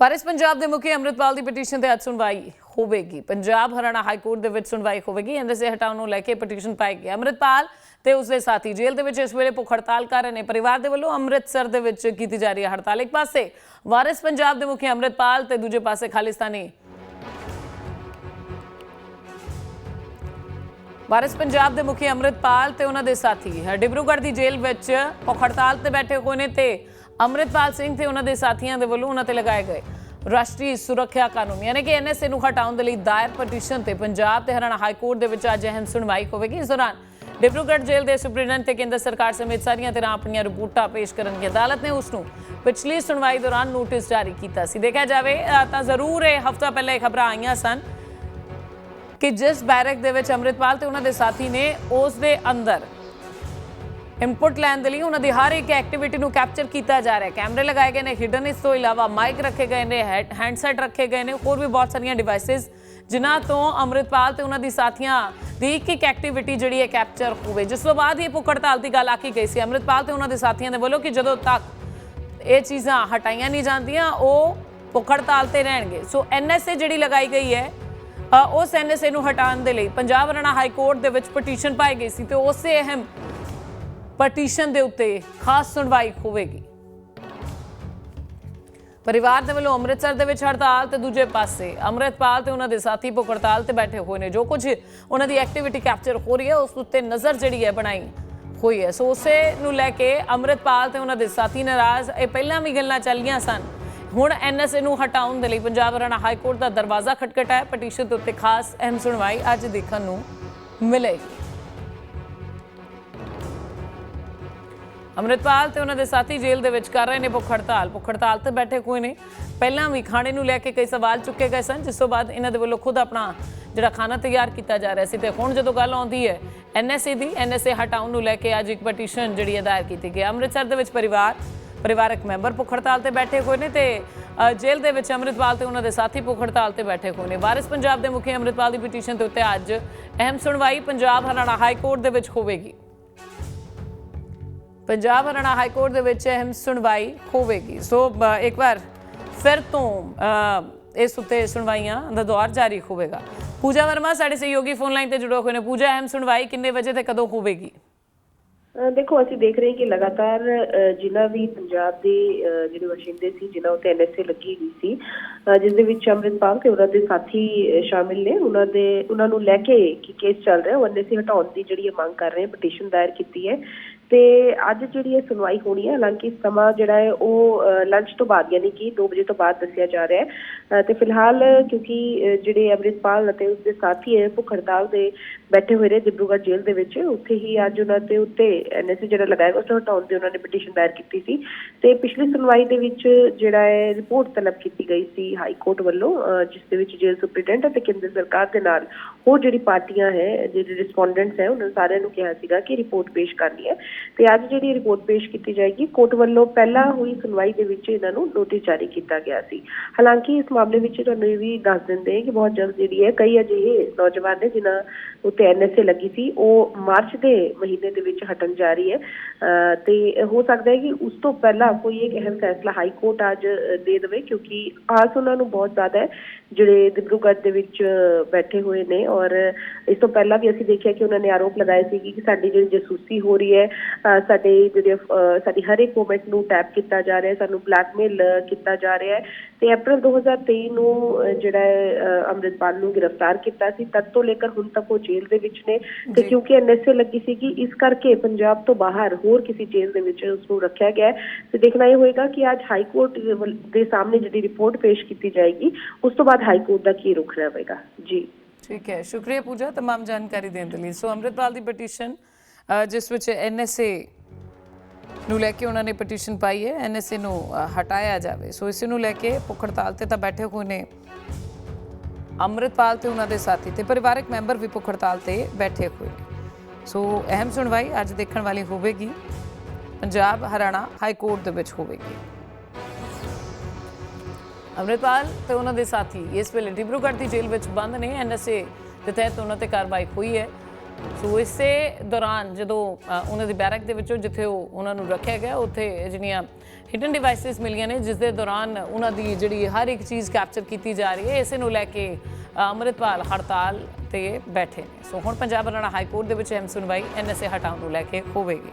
ਵਾਰਿਸ ਪੰਜਾਬ ਦੇ ਮੁਖੀ ਅੰਮ੍ਰਿਤਪਾਲ ਦੀ ਪਟੀਸ਼ਨ ਤੇ ਅੱਜ ਸੁਣਵਾਈ ਹੋਵੇਗੀ। ਪੰਜਾਬ ਹਰਿਆਣਾ ਹਾਈ ਕੋਰਟ ਦੇ ਵਿੱਚ ਸੁਣਵਾਈ ਹੋਵੇਗੀ ਐਨਐਸਏ ਹਟਾਉਣ ਨੂੰ ਲੈ ਕੇ ਪਟੀਸ਼ਨ ਪਾਈ ਗਈ। ਅੰਮ੍ਰਿਤਪਾਲ ਤੇ ਉਸਦੇ ਸਾਥੀ ਜੇਲ੍ਹ ਦੇ ਵਿੱਚ ਇਸ ਵੇਲੇ ਭੁੱਖ ਹੜਤਾਲ ਕਰ ਰਹੇ ਨੇ। ਪਰਿਵਾਰ ਦੇ ਵੱਲੋਂ ਅੰਮ੍ਰਿਤਸਰ ਦੇ ਵਿੱਚ ਕੀਤੀ ਜਾ ਰਹੀ ਹੈ ਹੜਤਾਲ। ਇੱਕ ਪਾਸੇ ਵਾਰਿਸ ਪੰਜਾਬ ਦੇ ਮੁਖੀ ਅੰਮ੍ਰਿਤਪਾਲ ਤੇ ਦੂਜੇ ਪਾਸੇ ਖਾਲਿਸਤਾਨੀ ਵਾਰਿਸ ਪੰਜਾਬ ਦੇ ਮੁਖੀ ਅੰਮ੍ਰਿਤਪਾਲ ਤੇ ਉਹਨਾਂ ਦੇ ਸਾਥੀ ਡਿਬਰੂਗੜ੍ਹ ਦੀ ਜੇਲ੍ਹ ਵਿੱਚ ਭੁੱਖ ਹੜਤਾਲ ਤੇ ਬੈਠੇ ਹੋਏ ਨੇ ਤੇ ਅੰਮ੍ਰਿਤਪਾਲ ਸਿੰਘ ਤੇ ਉਹਨਾਂ ਦੇ ਸਾਥੀਆਂ ਦੇ ਵੱਲੋਂ ਉਹਨਾਂ ਤੇ ਲਗਾਏ ਗਏ ਰਾਸ਼ਟਰੀ ਸੁਰੱਖਿਆ ਕਾਨੂੰਨ, ਯਾਨੀ ਕਿ ਐਨਐਸਏ ਨੂੰ ਹਟਾਉਣ ਦੇ ਲਈ ਦਾਇਰ ਪਟੀਸ਼ਨ ਤੇ ਪੰਜਾਬ ਤੇ ਹਰਿਆਣਾ ਹਾਈ ਕੋਰਟ ਦੇ ਵਿੱਚ ਅੱਜ ਅਹਿਮ ਸੁਣਵਾਈ ਹੋਵੇਗੀ। ਇਸ ਦੌਰਾਨ ਡਿਬਰੂਗੜ੍ਹ ਜੇਲ੍ਹ ਦੇ ਸੁਪਰਡੈਂਟ ਤੇ ਕੇਂਦਰ ਸਰਕਾਰ ਸਮੇਤ ਸਾਰੀਆਂ ਤਰ੍ਹਾਂ ਆਪਣੀਆਂ ਰਿਪੋਰਟਾਂ ਪੇਸ਼ ਕਰਨਗੇ ਅਦਾਲਤ ਨੇ ਉਸ ਨੂੰ ਪਿਛਲੀ ਸੁਣਵਾਈ ਦੌਰਾਨ ਨੋਟਿਸ ਜਾਰੀ ਕੀਤਾ ਸੀ। ਦੇਖਿਆ ਜਾਵੇ ਤਾਂ ਜ਼ਰੂਰ ਇਹ ਹਫਤਾ ਪਹਿਲਾਂ ਇਹ ਖਬਰਾਂ ਆਈਆਂ ਸਨ ਕਿ ਜਿਸ ਬੈਰਕ ਦੇ ਵਿੱਚ ਅੰਮ੍ਰਿਤਪਾਲ ਤੇ ਉਹਨਾਂ ਦੇ ਸਾਥੀ ਨੇ, ਉਸ ਦੇ ਅੰਦਰ ਇਨਪੁਟ ਲੈਣ ਦੇ ਲਈ ਉਹਨਾਂ ਦੀ ਹਰ ਇੱਕ ਐਕਟੀਵਿਟੀ ਨੂੰ ਕੈਪਚਰ ਕੀਤਾ ਜਾ ਰਿਹਾ ਹੈ। ਕੈਮਰੇ ਲਗਾਏ ਗਏ ਨੇ ਹਿਡਨ ਇਸ ਤੋਂ ਇਲਾਵਾ ਮਾਈਕ ਰੱਖੇ ਗਏ ਨੇ ਹੈਂਡਸੈਟ ਰੱਖੇ ਗਏ ਨੇ ਹੋਰ ਵੀ ਬਹੁਤ ਸਾਰੀਆਂ ਡਿਵਾਈਸਸ ਜਿਨ੍ਹਾਂ ਤੋਂ ਅੰਮ੍ਰਿਤਪਾਲ ਤੇ ਉਹਨਾਂ ਦੀ ਸਾਥੀਆਂ ਦੀ ਇੱਕ ਇੱਕ ਐਕਟੀਵਿਟੀ ਜਿਹੜੀ ਹੈ ਕੈਪਚਰ ਹੋਵੇ। ਜਿਸ ਤੋਂ ਬਾਅਦ ਇਹ ਭੁੱਖ ਹੜਤਾਲ ਦੀ ਗੱਲ ਆਖੀ ਗਈ ਸੀ। ਅੰਮ੍ਰਿਤਪਾਲ ਤੇ ਉਹਨਾਂ ਦੇ ਸਾਥੀਆਂ ਦੇ ਵੱਲੋਂ ਕਿ ਜਦੋਂ ਤੱਕ ਇਹ ਚੀਜ਼ਾਂ ਹਟਾਈਆਂ ਨਹੀਂ ਜਾਂਦੀਆਂ ਉਹ ਭੁੱਖ ਹੜਤਾਲ ਤੇ ਰਹਿਣਗੇ। ਸੋ ਐਨਐਸਏ ਜਿਹੜੀ ਲਗਾਈ ਗਈ ਹੈ ਅ, ਉਸ ਐਨਐਸਏ ਨੂੰ ਹਟਾਉਣ ਦੇ ਲਈ ਪੰਜਾਬ ਹਰਿਆਣਾ ਹਾਈ ਕੋਰਟ ਦੇ ਵਿੱਚ ਪਟੀਸ਼ਨ ਪਾਈ ਗਈ ਸੀ ਤੇ ਉਸੇ ਅਹਿਮ ਪਟੀਸ਼ਨ ਦੇ ਉੱਤੇ ਖਾਸ ਸੁਣਵਾਈ ਹੋਵੇਗੀ। ਪਰਿਵਾਰ ਦੇ ਵੱਲੋਂ ਅੰਮ੍ਰਿਤਸਰ ਦੇ ਵਿੱਚ ਹੜਤਾਲ ਤੇ ਦੂਜੇ ਪਾਸੇ, ਅੰਮ੍ਰਿਤਪਾਲ ਤੇ ਉਹਨਾਂ ਦੇ ਸਾਥੀ ਭੁੱਖ ਹੜਤਾਲ ਤੇ ਬੈਠੇ ਹੋਏ ਨੇ। ਜੋ ਕੁਝ ਉਹਨਾਂ ਦੀ ਐਕਟੀਵਿਟੀ ਕੈਪਚਰ ਹੋ ਰਹੀ ਹੈ, ਉਸ ਉੱਤੇ ਨਜ਼ਰ ਜਿਹੜੀ ਹੈ ਬਣਾਈ ਹੋਈ ਹੈ। ਸੋ ਉਸੇ ਨੂੰ ਲੈ ਕੇ ਅੰਮ੍ਰਿਤਪਾਲ ਤੇ ਉਹਨਾਂ ਦੇ ਸਾਥੀ ਨਾਰਾਜ਼, ਇਹ ਪਹਿਲਾਂ ਵੀ ਗੱਲਾਂ ਚੱਲੀਆਂ ਸਨ। ਹੁਣ ਐਨਐਸਏ ਨੂੰ ਹਟਾਉਣ ਦੇ ਲਈ ਪੰਜਾਬ ਹਰਿਆਣਾ ਹਾਈ ਕੋਰਟ ਦਾ ਦਰਵਾਜ਼ਾ ਖਟਖਟਾਇਆ ਹੈ। ਪਟੀਸ਼ਨ ਦੇ ਉੱਤੇ ਖਾਸ ਅਹਿਮ ਸੁਣਵਾਈ ਅੱਜ ਦੇਖਣ ਨੂੰ ਮਿਲੇਗੀ। ਅੰਮ੍ਰਿਤਪਾਲ ਤੇ ਉਹਨਾਂ ਦੇ ਸਾਥੀ ਜੇਲ੍ਹ ਦੇ ਵਿੱਚ ਕਰ ਰਹੇ ਨੇ ਭੁੱਖ ਹੜਤਾਲ। ਭੁੱਖ ਹੜਤਾਲ ਤੇ ਬੈਠੇ ਕੋਈ ਨੇ ਪਹਿਲਾਂ ਵੀ ਖਾਣੇ ਨੂੰ ਲੈ ਕੇ ਕਈ ਸਵਾਲ ਚੁੱਕੇ ਗਏ ਸਨ, ਜਿਸ ਤੋਂ ਬਾਅਦ ਇਹਨਾਂ ਦੇ ਵੱਲੋਂ ਖੁਦ ਆਪਣਾ ਜਿਹੜਾ ਖਾਣਾ ਤਿਆਰ ਕੀਤਾ ਜਾ ਰਿਹਾ ਸੀ। ਤੇ ਹੁਣ ਜਦੋਂ ਗੱਲ ਆਉਂਦੀ ਹੈ ਐਨਐਸਏ ਦੀ ਐਨਐਸਏ ਹਟਾਉਣ ਨੂੰ ਲੈ ਕੇ ਅੱਜ ਇੱਕ ਪਟੀਸ਼ਨ ਜਿਹੜੀ ਹੈ ਦਾਇਰ ਕੀਤੀ ਗਈ ਹੈ। ਅੰਮ੍ਰਿਤਸਰ ਦੇ ਵਿੱਚ ਪਰਿਵਾਰ, ਪਰਿਵਾਰਕ ਮੈਂਬਰ ਭੁੱਖ ਹੜਤਾਲ ਤੇ ਬੈਠੇ ਹੋਏ ਨੇ ਤੇ ਜੇਲ੍ਹ ਦੇ ਵਿੱਚ ਅੰਮ੍ਰਿਤਪਾਲ ਤੇ ਉਹਨਾਂ ਦੇ ਸਾਥੀ ਭੁੱਖ ਹੜਤਾਲ ਤੇ ਬੈਠੇ ਹੋਏ ਨੇ। ਵਾਰਿਸ ਪੰਜਾਬ ਦੇ ਮੁਖੀ ਅੰਮ੍ਰਿਤਪਾਲ ਦੀ ਪਟੀਸ਼ਨ ਦੇ ਉੱਤੇ ਅੱਜ ਅਹਿਮ ਸੁਣਵਾਈ ਪੰਜਾਬ ਹਰਿਆਣਾ ਹਾਈ ਕੋਰਟ ਦੇ ਵਿੱਚ ਹੋਵੇਗੀ। ਪੰਜਾਬ ਹਰਿਆਣਾ ਹਾਈ ਕੋਰਟ ਦੇ ਵਿੱਚ ਅਹਿਮ ਸੁਣਵਾਈ ਹੋਵੇਗੀ। ਸੋ ਇੱਕ ਵਾਰ ਫਿਰ ਤੋਂ ਇਸ ਉੱਤੇ ਸੁਣਵਾਈਆਂ ਦਾ ਦੌਰ ਜਾਰੀ ਹੋਵੇਗਾ। ਪੂਜਾ ਵਰਮਾ ਸਾਡੇ ਸਹਿਯੋਗੀ ਫੋਨ ਲਾਈਨ ਤੇ ਜੁੜੇ ਹੋਏ ਨੇ। ਪੂਜਾ ਅਹਿਮ ਸੁਣਵਾਈ ਕਿੰਨੇ ਵਜੇ ਤੇ ਕਦੋਂ ਹੋਵੇਗੀ? ਦੇਖੋ ਅਸੀਂ ਦੇਖ ਰਹੇ ਹਾਂ ਕਿ ਲਗਾਤਾਰ ਅਹ, ਵੀ ਪੰਜਾਬ ਦੇ ਜਿਹੜੇ ਵਸਿੰਦੇ ਸੀ ਜਿਨ੍ਹਾਂ ਉੱਤੇ ਐਨਐਸਏ ਲੱਗੀ ਹੋਈ ਸੀ ਜਿਸ ਦੇ ਵਿੱਚ ਅੰਮ੍ਰਿਤਪਾਲ ਤੇ ਉਹਨਾਂ ਦੇ ਸਾਥੀ ਸ਼ਾਮਿਲ ਨੇ। ਉਹਨਾਂ ਦੇ ਉਹਨਾਂ ਨੂੰ ਲੈ ਕੇ ਕੀ ਕੇਸ ਚੱਲ ਰਿਹਾ। ਉਹ ਐਨਐਸਏ ਹਟਾਉਣ ਦੀ ਜਿਹੜੀ ਮੰਗ ਕਰ ਰਹੇ ਪਟੀਸ਼ਨ ਦਾਇਰ ਕੀਤੀ ਹੈ। ਤੇ ਅੱਜ ਜਿਹੜੀ ਇਹ ਸੁਣਵਾਈ ਹੋਣੀ ਹੈ, ਹਾਲਾਂਕਿ ਸਮਾਂ ਜਿਹੜਾ ਹੈ ਉਹ ਲੰਚ ਤੋਂ ਬਾਅਦ ਯਾਨੀ ਕਿ 2 ਵਜੇ ਤੋਂ ਬਾਅਦ ਦੱਸਿਆ ਜਾ ਰਿਹਾ ਹੈ। ਤੇ ਫਿਲਹਾਲ ਕਿਉਂਕਿ ਜਿਹੜੇ ਅੰਮ੍ਰਿਤਪਾਲ ਅਤੇ ਉਸਦੇ ਸਾਥੀ ਹੈ, ਭੁੱਖ ਹੜਤਾਲ ਦੇ ਬੈਠੇ ਹੋਏ ਨੇ ਡਿਬਰੂਗੜ੍ਹ ਜੇਲ੍ਹ ਦੇ ਵਿੱਚ। ਉੱਥੇ ਹੀ ਅੱਜ ਉਹਨਾਂ ਦੇ ਉੱਤੇ ਐਨਐਸਏ ਜਿਹੜਾ ਲਗਾਇਆ ਉਸ ਨੂੰ ਹਟਾਉਣ ਦੀ ਉਹਨਾਂ ਨੇ ਪਟੀਸ਼ਨ ਦਾਇਰ ਕੀਤੀ ਸੀ। ਤੇ ਪਿਛਲੀ ਸੁਣਵਾਈ ਦੇ ਵਿੱਚ ਜਿਹੜਾ ਹੈ, ਰਿਪੋਰਟ ਤਲਬ ਕੀਤੀ ਗਈ ਸੀ ਹਾਈ ਕੋਰਟ ਵੱਲੋਂ ਜਿਸ ਦੇ ਵਿੱਚ ਜੇਲ੍ਹ ਸੁਪਰਡੈਂਟ ਅਤੇ ਕੇਂਦਰ ਸਰਕਾਰ ਦੇ ਨਾਲ ਹੋਰ ਜਿਹੜੀ ਪਾਰਟੀਆਂ ਹੈ, ਜਿਹੜੇ ਰਿਸਪੋਂਡੈਂਟਸ ਹੈ, ਉਹਨਾਂ ਸਾਰਿਆਂ ਨੂੰ ਕਿਹਾ ਸੀਗਾ ਕਿ ਰਿਪੋਰਟ ਪੇਸ਼ ਕਰਨੀ ਹੈ। ਤੇ ਅੱਜ ਜਿਹੜੀ ਰਿਪੋਰਟ ਪੇਸ਼ ਕੀਤੀ ਜਾਏਗੀ, ਕੋਰਟ ਵੱਲੋਂ ਪਹਿਲਾਂ ਹੋਈ ਸੁਣਵਾਈ ਦੇ ਵਿੱਚ ਇਹਨਾਂ ਨੂੰ ਨੋਟਿਸ ਜਾਰੀ ਕੀਤਾ ਗਿਆ ਸੀ। ਹਾਲਾਂਕਿ ਇਸ ਮਾਮਲੇ ਵਿੱਚ ਤੁਹਾਨੂੰ ਇਹ ਵੀ ਦੱਸ ਦਿੰਦੇ ਕਿ ਬਹੁਤ ਜਲਦ ਜਿਹੜੀ ਹੈ, ਕਈ ਅਜਿਹੇ ਨੌਜਵਾਨ ਨੇ ਜਿਨ੍ਹਾਂ ਉੱਤੇ ਐਨਐਸਏ ਲੱਗੀ ਸੀ, ਉਹ ਮਾਰਚ ਦੇ ਮਹੀਨੇ ਦੇ ਵਿੱਚ ਹਟਣ ਜਾ ਰਹੀ ਹੈ। ਤੇ ਹੋ ਸਕਦਾ ਹੈ ਕਿ ਉਸ ਤੋਂ ਪਹਿਲਾਂ ਕੋਈ ਇੱਕ ਅਹਿਮ ਫੈਸਲਾ ਹਾਈ ਕੋਰਟ ਅੱਜ ਦੇ ਦੇਵੇ, ਕਿਉਂਕਿ ਆਸ ਉਹਨਾਂ ਨੂੰ ਬਹੁਤ ਜ਼ਿਆਦਾ ਹੈ, ਜਿਹੜੇ ਦਿਬਰੂਗੜ੍ਹ ਦੇ ਵਿੱਚ ਬੈਠੇ ਹੋਏ ਨੇ ਔਰ ਇਸ ਤੋਂ ਪਹਿਲਾਂ ਵੀ ਅਸੀਂ ਦੇਖਿਆ ਕਿ ਉਹਨਾਂ ਨੇ ਆਰੋਪ ਲਗਾਏ ਸੀ ਕਿ ਸਾਡੀ ਜਿਹੜੀ ਜਸੂਸੀ ਹੋ ਰਹੀ ਹੈ ਸਾਡੇ ਜਿਹੜੇ ਅਹ, ਸਾਡੀ ਹਰ ਇੱਕ ਮੂਵਮੈਂਟ ਨੂੰ ਟੈਪ ਕੀਤਾ ਜਾ ਰਿਹਾ ਹੈ ਸਾਨੂੰ ਬਲੈਕਮੇਲ ਕੀਤਾ ਜਾ ਰਿਹਾ ਹੈ ਤੇ ਅਪ੍ਰੈਲ 2023 ਨੂੰ ਅਹ, ਜਿਹੜਾ ਹੈ ਅਹ, ਅੰਮ੍ਰਿਤਪਾਲ ਨੂੰ ਗ੍ਰਿਫਤਾਰ ਕੀਤਾ ਸੀ ਤਦ ਤੋਂ ਲੈ ਕੇ ਹੁਣ ਤੱਕ ਉਹ ਜੇਲ੍ਹ ਦੇ ਵਿੱਚ ਨੇ ਤੇ ਜੀ। ਕਿਉਂਕਿ ਐਨਐਸਏ ਲੱਗੀ ਸੀ ਕਿ ਇਸ ਕਰਕੇ ਪੰਜਾਬ ਤੋਂ ਬਾਹਰ ਹੋਰ ਕਿਸੇ ਜੇਲ੍ਹ ਦੇ ਵਿੱਚ ਉਸ ਨੂੰ ਰੱਖਿਆ ਗਿਆ ਹੈ ਤੇ ਦੇਖਣਾ ਇਹ ਹੋਏਗਾ ਕਿ ਅੱਜ ਹਾਈ ਕੋਰਟ ਦੇ ਵੱਲ- ਦੇ ਸਾਹਮਣੇ ਜਿਹੜੀ ਰਿਪੋਰਟ ਪੇਸ਼ ਕੀਤੀ ਜਾਏਗੀ ਉਸ ਤੋਂ ਬਾਅਦ ਹਾਈ ਕੋਰਟ ਦਾ ਕੀ ਰੁਖ ਰਹੇਗਾ ਜੀ ਠੀਕ ਹੈ ਸ਼ੁਕਰੀਆ ਪੂਜਾ तमाम ਜਾਣਕਾਰੀ ਦੇਣ ਦੇ ਲਈ ਸੋ ਅੰਮ੍ਰਿਤਪਾਲ ਦੀ ਪਟੀਸ਼ਨ ਅ, ਜਿਸ ਵਿੱਚ ਐਨਐਸਏ ਨੂੰ ਲੈ ਕੇ ਉਹਨਾਂ ਨੇ ਪਟੀਸ਼ਨ ਪਾਈ ਹੈ। ਐਨਐਸਏ ਨੂੰ ਹਟਾਇਆ ਜਾਵੇ। ਸੋ ਇਸ ਨੂੰ ਲੈ ਕੇ ਭੁੱਖ ਤੇ ਤਾਂ ਬੈਠੇ ਹੋਏ ਨੇ ਅੰਮ੍ਰਿਤਪਾਲ ਤੇ ਉਹਨਾਂ ਦੇ ਸਾਥੀ ਤੇ ਪਰਿਵਾਰਕ ਮੈਂਬਰ ਵੀ ਭੁੱਖ ਹੜਤਾਲ ਤੇ ਬੈਠੇ ਹੋਏ ਨੇ। ਸੋ ਅਹਿਮ ਸੁਣਵਾਈ ਅੱਜ ਦੇਖਣ ਵਾਲੀ ਹੋਵੇਗੀ। ਪੰਜਾਬ ਹਰਿਆਣਾ ਹਾਈ ਕੋਰਟ ਦੇ ਵਿੱਚ ਹੋਵੇਗੀ। ਅੰਮ੍ਰਿਤਪਾਲ ਤੇ ਉਹਨਾਂ ਦੇ ਸਾਥੀ ਇਸ ਵੇਲੇ ਡਿਬਰੂਗੜ੍ਹ ਦੀ ਜੇਲ੍ਹ ਵਿੱਚ ਬੰਦ ਨੇ। ਐਨਐਸਏ ਦੇ ਤਹਿਤ ਉਹਨਾਂ ਤੇ ਕਾਰਵਾਈ ਹੋਈ ਹੈ। ਸੋ ਇਸੇ ਦੌਰਾਨ ਜਦੋਂ ਉਹਨਾਂ ਦੀ ਬੈਰਕ ਦੇ ਵਿੱਚੋਂ ਜਿੱਥੇ ਉਹ ਉਹਨਾਂ ਨੂੰ ਰੱਖਿਆ ਗਿਆ ਉੱਥੇ ਜਿਹੜੀਆਂ ਹਿਡਨ ਡਿਵਾਈਸਸ ਮਿਲੀਆਂ ਨੇ ਜਿਸ ਦੇ ਦੌਰਾਨ ਉਹਨਾਂ ਦੀ ਜਿਹੜੀ ਹਰ ਇੱਕ ਚੀਜ਼ ਕੈਪਚਰ ਕੀਤੀ ਜਾ ਰਹੀ ਹੈ ਇਸੇ ਨੂੰ ਲੈ ਕੇ ਅ, ਅੰਮ੍ਰਿਤਪਾਲ ਹੜਤਾਲ ਤੇ ਬੈਠੇ ਨੇ। ਸੋ ਹੁਣ ਪੰਜਾਬ ਹਰਿਆਣਾ ਹਾਈ ਕੋਰਟ ਦੇ ਵਿੱਚ ਅਹਿਮ ਸੁਣਵਾਈ ਐਨਐਸਏ ਹਟਾਉਣ ਨੂੰ ਲੈ ਕੇ ਹੋਵੇਗੀ।